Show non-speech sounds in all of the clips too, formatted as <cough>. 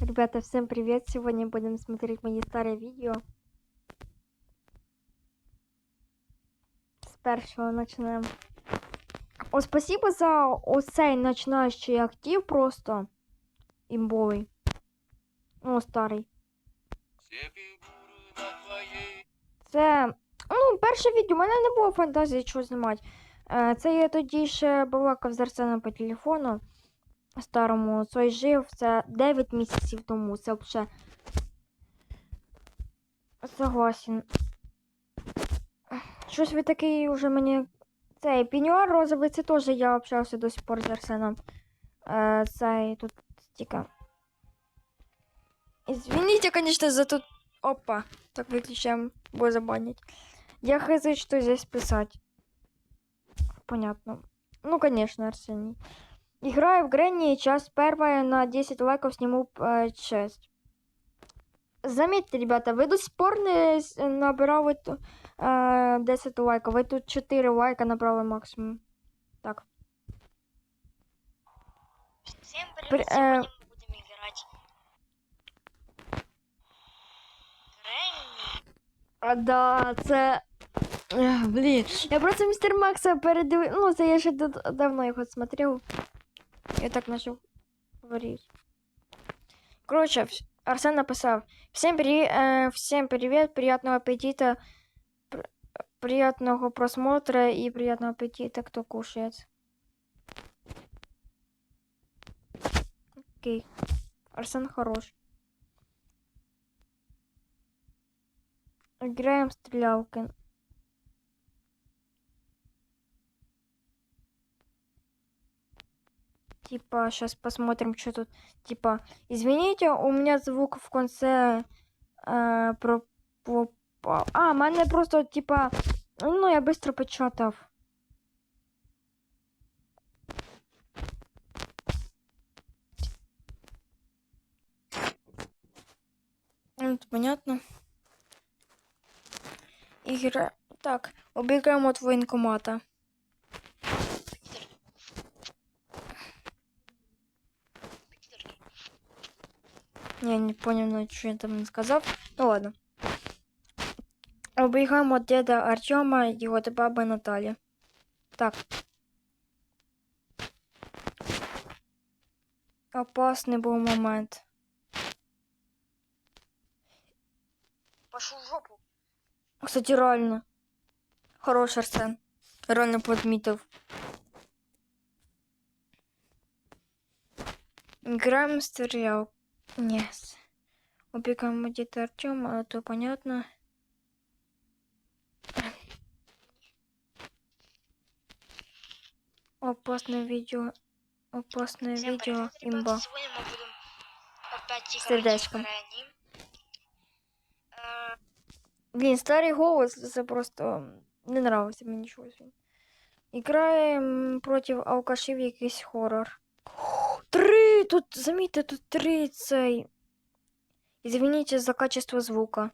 Ребята, всем привет! Сегодня будем смотреть мои старые видео. С першого начнемо. О, спасибо за оцей начинаючий актив просто. Імбовий. О, старий. Це. Ну, перше відео. У мене не було фантазії, що знімати. Е, Це я тоді ще балакав з Арсеном по телефону старому. Цей жив це 9 місяців тому. Це взагалі. Согласен. Щось ви такий уже мені. Цей пінюар розовий, це теж я общався до сих пор з Арсеном. Е, цей тут тільки. Извините, конечно, за тут. Опа. Так выключаем, бо забанить. Я хз, что здесь писать. Понятно. Ну, конечно, Арсений. Играю в Гренни, часть первая, на 10 лайков сниму э, часть. Заметьте, ребята, ви до сих пор не с- набирали ту- е, 10 лайків. Ви тут 4 лайка набрали максимум. Так. Всем При- привет! э, Сегодня мы будем играть. Гренни. А, да, це. Ех, Блін. Я просто містер Макса передив. Ну, це я ще дав- давно його смотрел. Я так начал говорить. Короче, Арсен написав. Всем, при... э, всем привет, приятного аппетита, пр- приятного просмотра и приятного аппетита, кто кушает. Окей. Арсен хорош. Играем в стрелялки. Типа, сейчас посмотрим, что тут. Типа, извините, у меня звук в конце э, пропал. А, мене просто, типа, ну, я быстро початав. Ну, это понятно. Игра. Так, убегаем от военкомата. Я не понял, ну, что я там сказал. Ну ладно. Убегаем от деда Артема и от бабы Натальи. Так. Опасный был момент. Пошел в жопу. Кстати, реально. Хороший Арсен. Реально подметил. Играем в стрел. Нет. Убегаем от деда Артема, а то понятно. Опасное видео. Опасное Всем видео. привет! Имба. Сегодня мы будем опять Сердечком. Э, Блін, старий голос, це просто не нравиться мені щось. він. Играємо проти алкашів якийсь хоррор. Тут, замітьте, тут три цей. Извините за качество звука.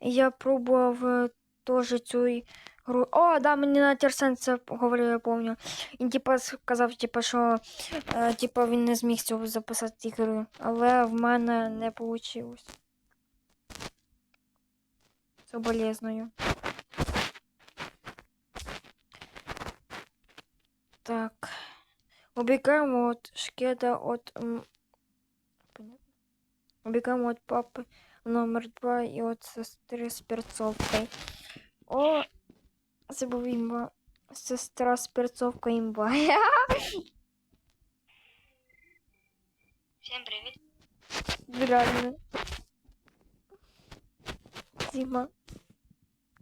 Я пробував е, теж цю гру. О, да, мені на Терсен це говорив, я пам'ятаю. Він типа сказав, типа, що е, типа, він не зміг цього записати ігри, але в мене не вийшло. Соболезную. Так. Убегаем от шкеда от... м, Понятно. Убегаем от папы номер два и от сестры с перцовкой. О, забыл имба. Сестра с перцовкой имба. Всем привет! Реально. Дима.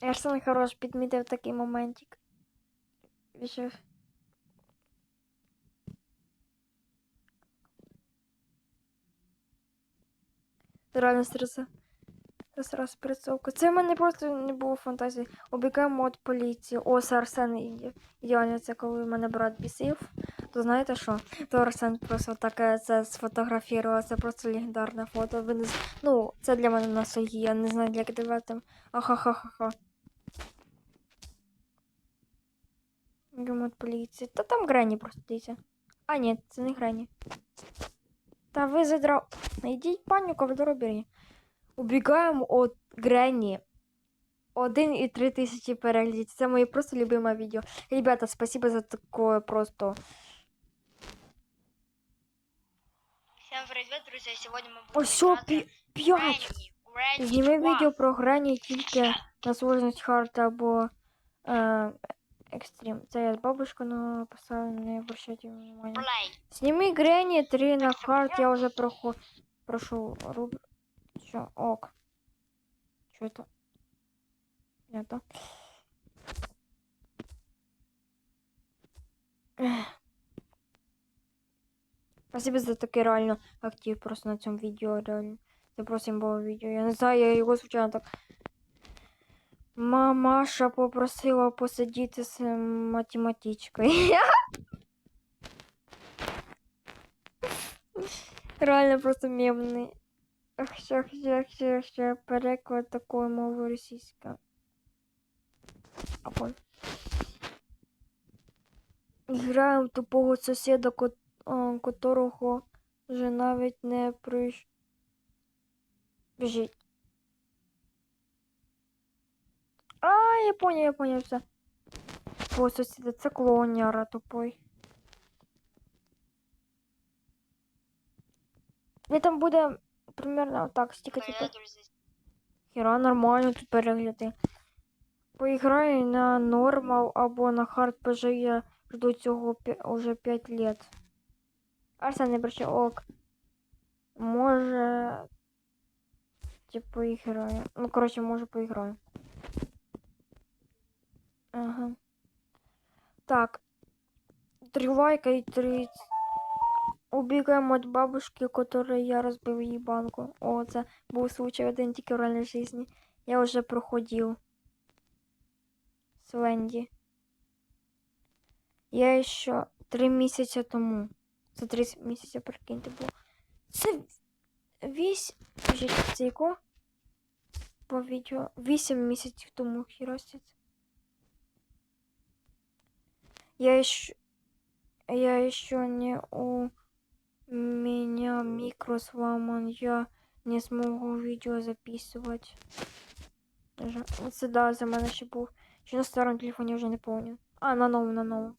Арсен хорош підмітив такий моментик. Ще. Реально стреса. Раз раз перецовка. Це в мене просто не було фантазії. Обігаємо від поліції. О, це Арсен ідеально. Це коли мене брат бісив. То знаєте що? То Арсен просто таке це сфотографував. Це просто легендарне фото. Ви не Ну, це для мене ностальгія. Я не знаю, як дивити. Ахахахаха. Ремонт поліції. Та там Грені просто дивіться. А, ні, це не Грені. Та ви задра... Йдіть паніку в доробірі. Убігаємо от Гренні. 1,3 тисячі переглядів. Це моє просто любиме відео. Ребята, спасибо за такое просто. Всем привет, друзья! Сегодня мы будем Ось що, играть пі... 5! Granny. Granny Зніми відео про грані тільки на сложність хард або е, екстрім. Це я з бабушкою написала, не обращайте внимания. Play. Сними Гренни 3 на хард, я уже проху... прошу руб... Что, ок. Что это? Это. Ех. Спасибо за такий реально актив просто на цьому відео, реально. Це просто було відео. Я не знаю, я його звичайно так. Мамаша попросила посидіти з математичкою. <laughs> Реально просто мемний. Ах, ще, ще, ще, ще переклад такої мови російська. Огонь. Граємо тупого сусіда, ко- а, котрого вже навіть не прийш... Біжить. А, я понял, я понял все. О, сусіда, це клоуняра тупой. І там буде примерно так, стільки типу. Хіра нормально тут перегляди. Поіграю на нормал або на хард ПЖ я жду цього уже 5 лет. Арсен не бреше ок. Може. Типу поіграю. Ну, коротше, може поіграю. Ага. Так. Три лайка і три. Убегаем от бабушки, которой я разбил їй банку. О, це був случай один тільки в реальній житті. Я вже проходив. З Ленді. Я ще три місяці тому. Це три місяці, прикиньте, було. Це. Скажіть, це? По відео. Вісім місяців тому хіросить. Я еще... Я еще не у меня микро сломан. Я не смогу видео записывать. Даже... Це да, за мене ще був. Чи на старому телефоні вже не помню. А, на новому, на новому.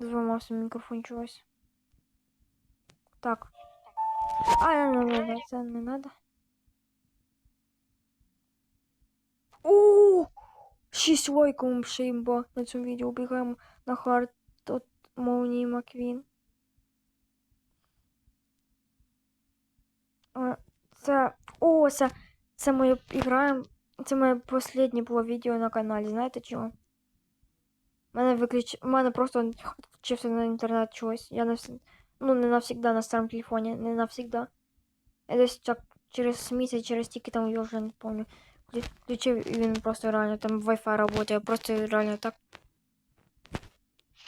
Зламався мікрофон чогось. Так. А, не, не, не, не, це не надо. О! 6 лайків ще імба на цьому відео. Убігаємо на хард от Молнії Маквін. А, Це. О, це. Це моє граємо. Це моє останнє було відео на каналі. Знаєте чого? Мене виключ... мене просто відключився на інтернет чогось. Я не вс... Ну, не навсегда на старому телефоні, не навсегда. Я десь так через місяць, через тільки там я вже не пам'ятаю. Вклю- Включив і він просто реально там Wi-Fi работає, просто реально так.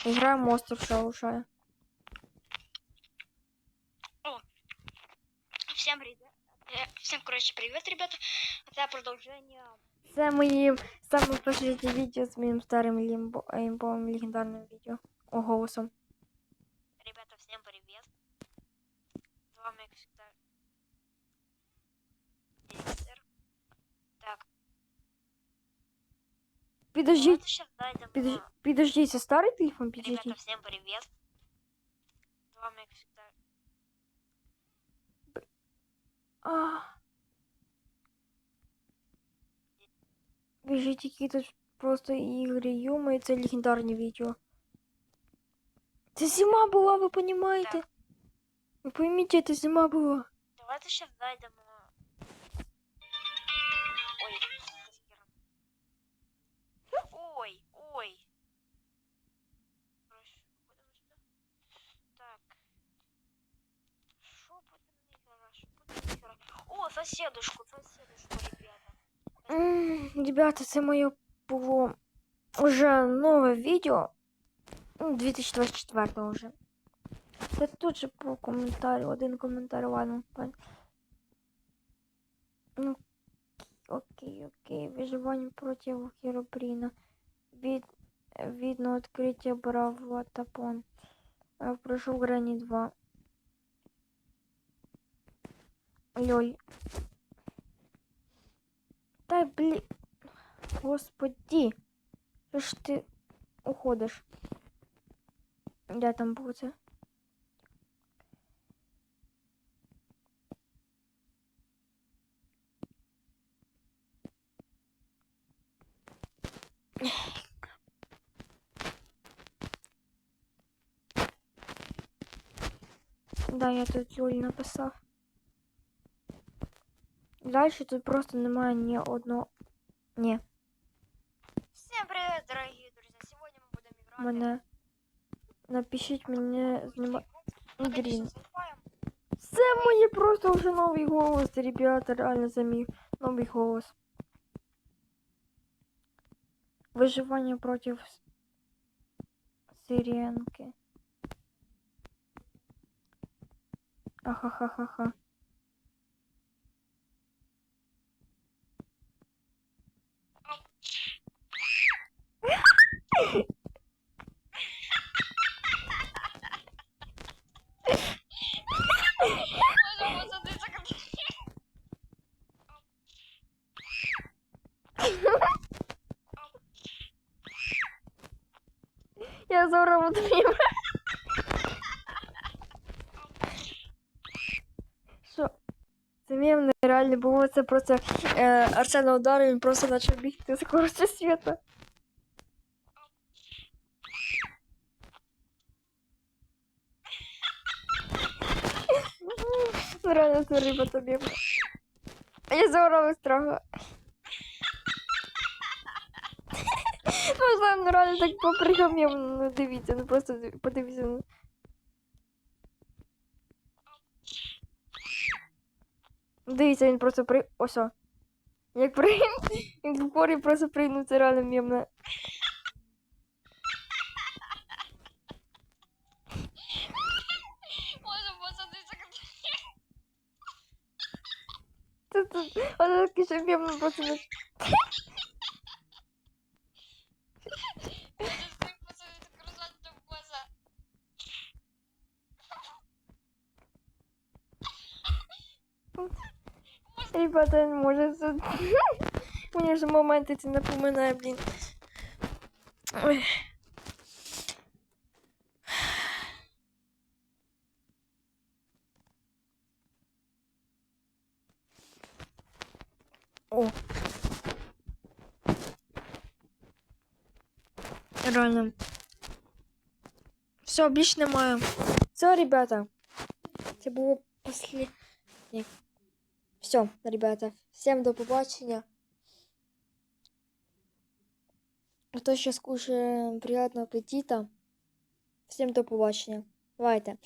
Игра монстр шауша Всем привет! Э, Всем, короче, привет, ребята! Это продолжение. Це мої саме видео відео з моїм старим лімбо, імбовим легендарним відео. О, голосом. Ребята, всем привет! Підождіть, давайте сейчас дойдем підож... на- підождіть, це старий телефон? Ребята, Підождіть. всем привет! С вами, как всегда, А. Біжіть, які тут просто ігри, йома, це легендарні відео. Це зима була, ви розумієте? Так. Ви поймите, це зима була. Давайте сейчас дойдем О, соседушку, соседушку, ребята. Ребята, це моє було вже нове відео. Ну, 2024 вже. Це тут же по коментарю, один коментар, ладно. Ну, окей, окей. Виживання проти Херобріна. Від, видно відкриття Браво Тапон. Пройшов Грані 2. Льоль. Та блін. Господі. Що ж ти уходиш? Де там буде? Да, я тут Юль написав. Далі тут просто немає ні одного. Ні, Всем привет, дорогие друзья! Сегодня мы будем играть. мене. Напишіть мені знима. Грін. Це моє просто вже новий голос, ребята, реально мій новий голос. Виживання проти сиренки. Ахахахаха. Я зараз твоїм. Що? Це мем нереально було. Це просто е, Арсена ударив, він просто почав бігти скоростю світа. Ну, реально це риба тобі. Я загорала страха. Ну, знаю, ну реально так попригав мем, ну дивіться, ну просто див- подивіться. Ну. Дивіться, він просто при... Ось. о. Як при... <laughs> Він вгорі просто пригнув, це реально мемно. Боже, пацаны, закрыли. Це тут... Мемно просто. Ребята, я не можу <laughs> це... Мені вже моменти це напоминає, блін. Ой. О. Реально. Все, більш немає. Все, ребята. Це було останнє. Все, ребята. Всем до побачення. Хто ще скушає приятного аппетита. Всем до побачення. Давайте.